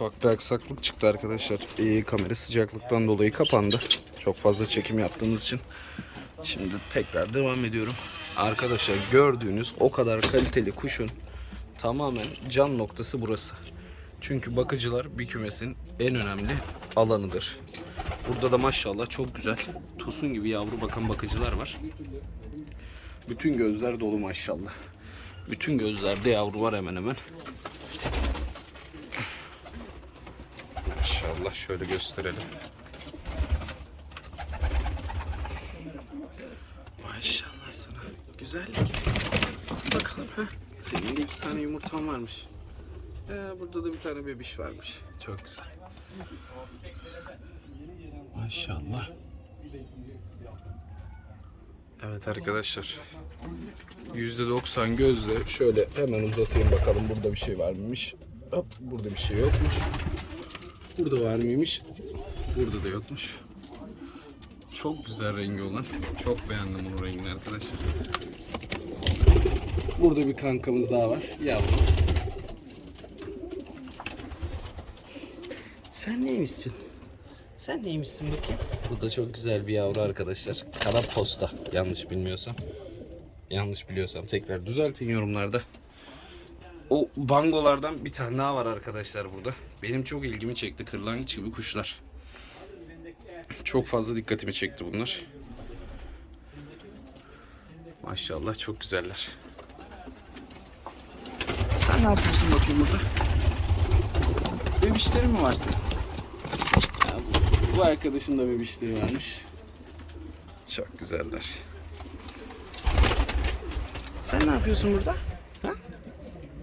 Ufak bir aksaklık çıktı arkadaşlar. Ee, kamera sıcaklıktan dolayı kapandı. Çok fazla çekim yaptığımız için. Şimdi tekrar devam ediyorum. Arkadaşlar gördüğünüz o kadar kaliteli kuşun tamamen can noktası burası. Çünkü bakıcılar bir kümesin en önemli alanıdır. Burada da maşallah çok güzel tosun gibi yavru bakan bakıcılar var. Bütün gözler dolu maşallah. Bütün gözlerde yavru var hemen hemen. Maşallah şöyle gösterelim. Maşallah sana. Güzellik. Bakalım ha. Senin de iki tane yumurtan varmış. Ee, burada da bir tane bebiş varmış. Çok güzel. Maşallah. Evet arkadaşlar. %90 gözle şöyle hemen uzatayım bakalım burada bir şey var mıymış. Hop burada bir şey yokmuş. Burada var mıymış? Burada da yokmuş. Çok güzel rengi olan. Çok beğendim bunun rengini arkadaşlar. Burada bir kankamız daha var. Yavru. Sen neymişsin? Sen neymişsin bakayım? Bu da çok güzel bir yavru arkadaşlar. Kara posta yanlış bilmiyorsam. Yanlış biliyorsam tekrar düzeltin yorumlarda. O bangolardan bir tane daha var arkadaşlar burada. Benim çok ilgimi çekti kırlangıç gibi kuşlar. Çok fazla dikkatimi çekti bunlar. Maşallah çok güzeller. Sen ne yapıyorsun bakayım burada? Bebişlerin mi var senin? Bu arkadaşın da bebişleri varmış. Çok güzeller. Sen ne yapıyorsun burada? Ha?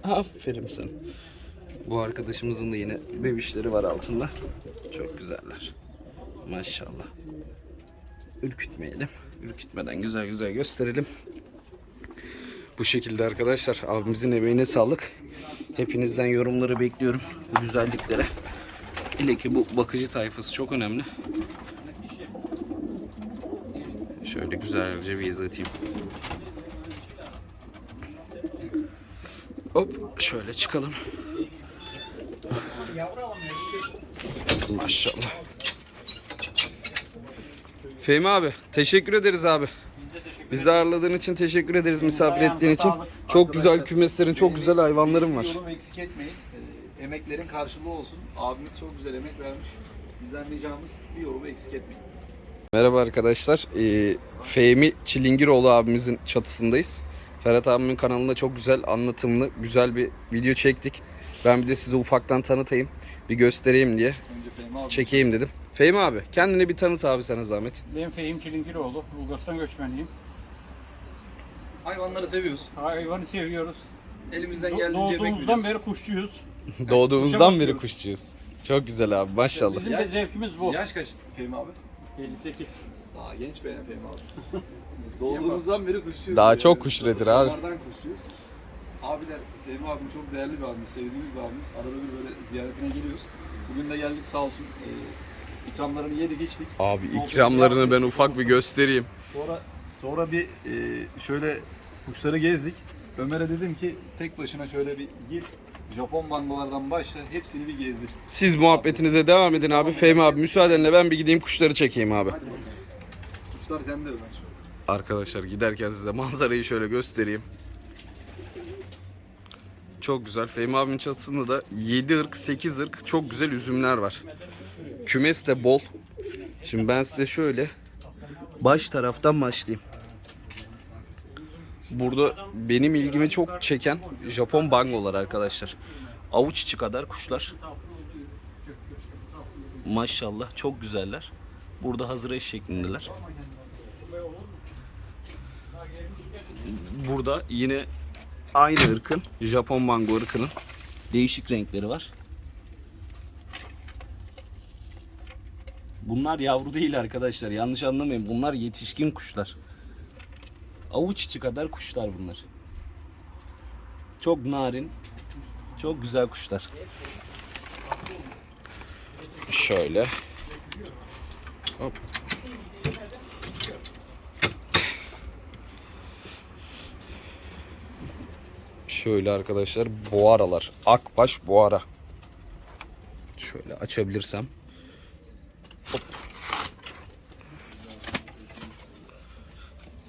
Aferin sana. Bu arkadaşımızın da yine bebişleri var altında. Çok güzeller. Maşallah. Ürkütmeyelim. Ürkütmeden güzel güzel gösterelim. Bu şekilde arkadaşlar abimizin emeğine sağlık. Hepinizden yorumları bekliyorum bu güzelliklere. Hele ki bu bakıcı tayfası çok önemli. Şöyle güzelce bir izleteyim. Hop şöyle çıkalım. Maşallah. Fehmi abi teşekkür ederiz abi. Bizi ağırladığın için teşekkür ederiz misafir ettiğin için. Çok güzel kümeslerin, çok güzel hayvanların var. Yorum eksik etmeyin. Ee, emeklerin karşılığı olsun. Abimiz çok güzel emek vermiş. Sizden ricamız bir yorumu eksik etmeyin. Merhaba arkadaşlar. Ee, Fehmi Çilingiroğlu abimizin çatısındayız. Ferhat abimin kanalında çok güzel anlatımlı, güzel bir video çektik. Ben bir de size ufaktan tanıtayım, bir göstereyim diye Önce Fehmi abi. çekeyim dedim. Fehmi abi, kendini bir tanıt abi sana zahmet. Ben Fehim Çilingiroğlu, Bulgaristan göçmeniyim. Hayvanları seviyoruz. Hayvanı seviyoruz. Elimizden Do- geldiğince emek Doğduğumuzdan veriyoruz. beri kuşçuyuz. Doğduğumuzdan beri kuşçuyuz. Çok güzel abi, maşallah. Bizim de zevkimiz bu. Yaş kaç Fehmi abi? 58. Daha genç be Fehmi abi. Doğduğumuzdan beri kuşçuyuz. Daha Yani. çok kuş üretir abi. Damardan kuşçuyuz. Abiler, Fehmi abim çok değerli bir abimiz, sevdiğimiz bir abimiz. Arada bir böyle ziyaretine geliyoruz. Bugün de geldik sağ olsun. Ee, ikramlarını yedik içtik. Abi Sohbet ikramlarını yaptık. ben ufak bir göstereyim. Sonra sonra bir e, şöyle kuşları gezdik. Ömer'e dedim ki tek başına şöyle bir gir. Japon bangolardan başla hepsini bir gezdir. Siz muhabbetinize devam edin abi. Fehmi abi müsaadenle ben bir gideyim kuşları çekeyim abi. Kuşlar sende Ömer. Arkadaşlar giderken size manzarayı şöyle göstereyim. Çok güzel. Fehmi abimin çatısında da 7 ırk, 8 ırk çok güzel üzümler var. Kümes de bol. Şimdi ben size şöyle baş taraftan başlayayım. Burada benim ilgimi çok çeken Japon bangolar arkadaşlar. Avuç içi kadar kuşlar. Maşallah çok güzeller. Burada hazır eş şeklindeler. Burada yine aynı ırkın Japon mango ırkının değişik renkleri var. Bunlar yavru değil arkadaşlar. Yanlış anlamayın. Bunlar yetişkin kuşlar. Avuç içi kadar kuşlar bunlar. Çok narin, çok güzel kuşlar. Şöyle. Hop. Şöyle arkadaşlar boğaralar. Akbaş boğara. Şöyle açabilirsem. Hop.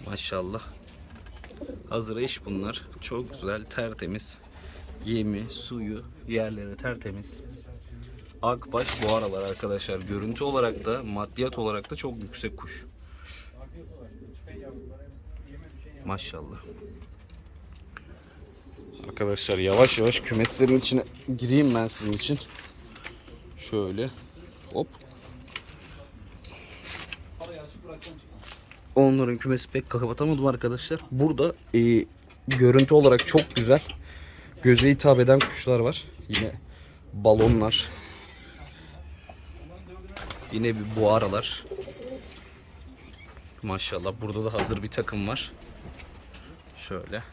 Maşallah. Hazır iş bunlar. Çok güzel, tertemiz. Yemi, suyu, yerleri tertemiz. Akbaş bu aralar arkadaşlar. Görüntü olarak da, maddiyat olarak da çok yüksek kuş. Maşallah. Arkadaşlar yavaş yavaş kümeslerin içine gireyim ben sizin için. Şöyle. Hop. Onların kümesi pek kapatamadım arkadaşlar. Burada e, görüntü olarak çok güzel. Göze hitap eden kuşlar var. Yine balonlar. Yine bir buharalar. Maşallah burada da hazır bir takım var. Şöyle.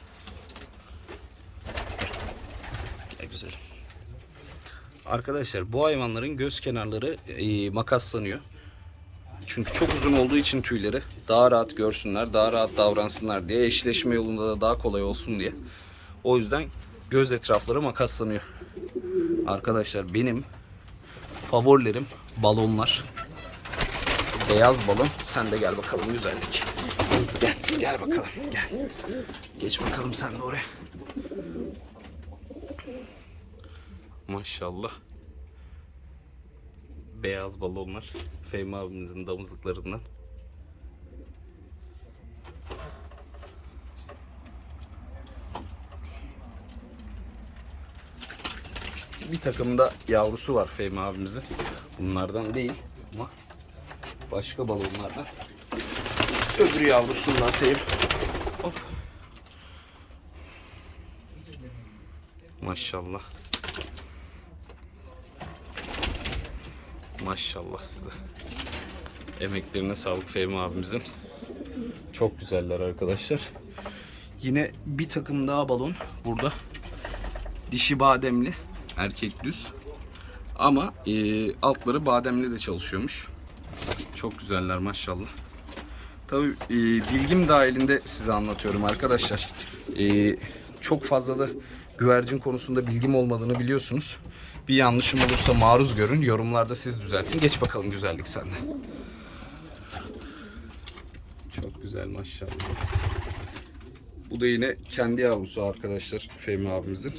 Gel güzelim. Arkadaşlar bu hayvanların göz kenarları e, makaslanıyor. Çünkü çok uzun olduğu için tüyleri daha rahat görsünler, daha rahat davransınlar diye, eşleşme yolunda da daha kolay olsun diye. O yüzden göz etrafları makaslanıyor. Arkadaşlar benim favorilerim balonlar. Beyaz balon. Sen de gel bakalım güzellik. Gel, gel bakalım. Gel. Geç bakalım sen de oraya. Maşallah. Beyaz balonlar. Fehmi abimizin damızlıklarından. Bir takım da yavrusu var Fehmi abimizin. Bunlardan değil ama başka balonlardan. Öbür yavrusunu atayım. Hop. Maşallah. Maşallah size. Emeklerine sağlık Fehmi abimizin. Çok güzeller arkadaşlar. Yine bir takım daha balon burada. Dişi bademli, erkek düz. Ama e, altları bademli de çalışıyormuş. Çok güzeller maşallah. Tabii e, bilgim dahilinde size anlatıyorum arkadaşlar. E, çok fazla da güvercin konusunda bilgim olmadığını biliyorsunuz. Bir yanlışım olursa maruz görün. Yorumlarda siz düzeltin. Geç bakalım güzellik sende. Çok güzel maşallah. Bu da yine kendi yavrusu arkadaşlar Fehmi abimizin.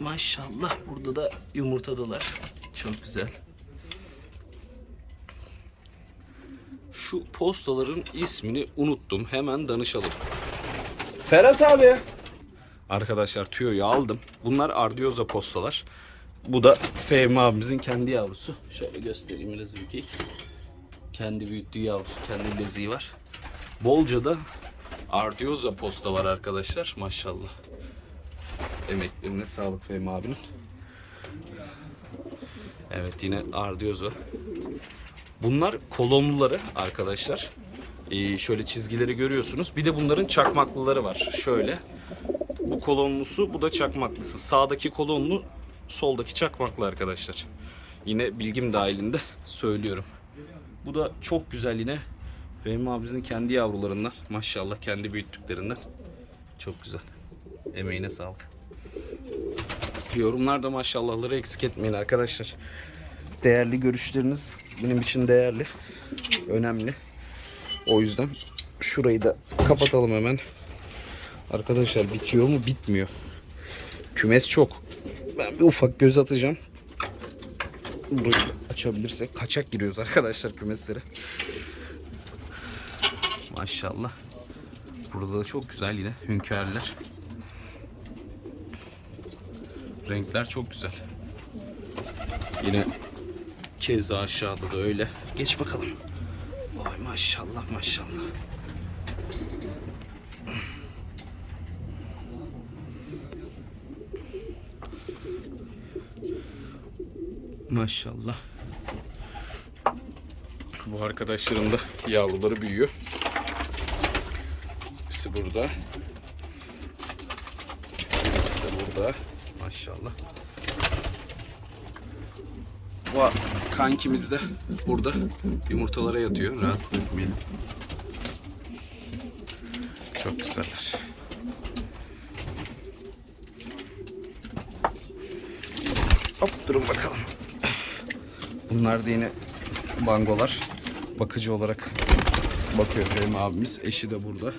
Maşallah burada da yumurtadalar. Çok güzel. Şu postaların ismini unuttum. Hemen danışalım. Ferhat abi. Arkadaşlar tüyoyu aldım. Bunlar Ardioza postalar. Bu da Fehmi abimizin kendi yavrusu. Şöyle göstereyim biraz ülkeyi. Kendi büyüttüğü yavrusu, kendi leziği var. Bolca da Ardioza posta var arkadaşlar. Maşallah. Emeklerine sağlık Fehmi abinin. Evet yine Ardioza. Bunlar kolonluları arkadaşlar. Ee, şöyle çizgileri görüyorsunuz. Bir de bunların çakmaklıları var. Şöyle. Bu kolonlusu, bu da çakmaklısı. Sağdaki kolonlu, soldaki çakmaklı arkadaşlar. Yine bilgim dahilinde söylüyorum. Bu da çok güzel yine. Fehmi abimizin kendi yavrularından. Maşallah kendi büyüttüklerinden. Çok güzel. Emeğine sağlık. Yorumlarda maşallahları eksik etmeyin arkadaşlar. Değerli görüşleriniz benim için değerli. Önemli. O yüzden şurayı da kapatalım hemen. Arkadaşlar bitiyor mu? Bitmiyor. Kümes çok. Ben bir ufak göz atacağım. Burayı açabilirsek. Kaçak giriyoruz arkadaşlar kümeslere. Maşallah. Burada da çok güzel yine hünkârlar. Renkler çok güzel. Yine keza aşağıda da öyle. Geç bakalım. Vay maşallah maşallah. Maşallah. Bu arkadaşlarım da yavruları büyüyor. Birisi burada. Birisi de burada. Maşallah. Bu kankimiz de burada yumurtalara yatıyor. Rahatsız etmeyelim. Çok güzeller. Hop durun bakalım. Bunlar da yine bangolar. Bakıcı olarak bakıyor Fehmi abimiz. Eşi de burada.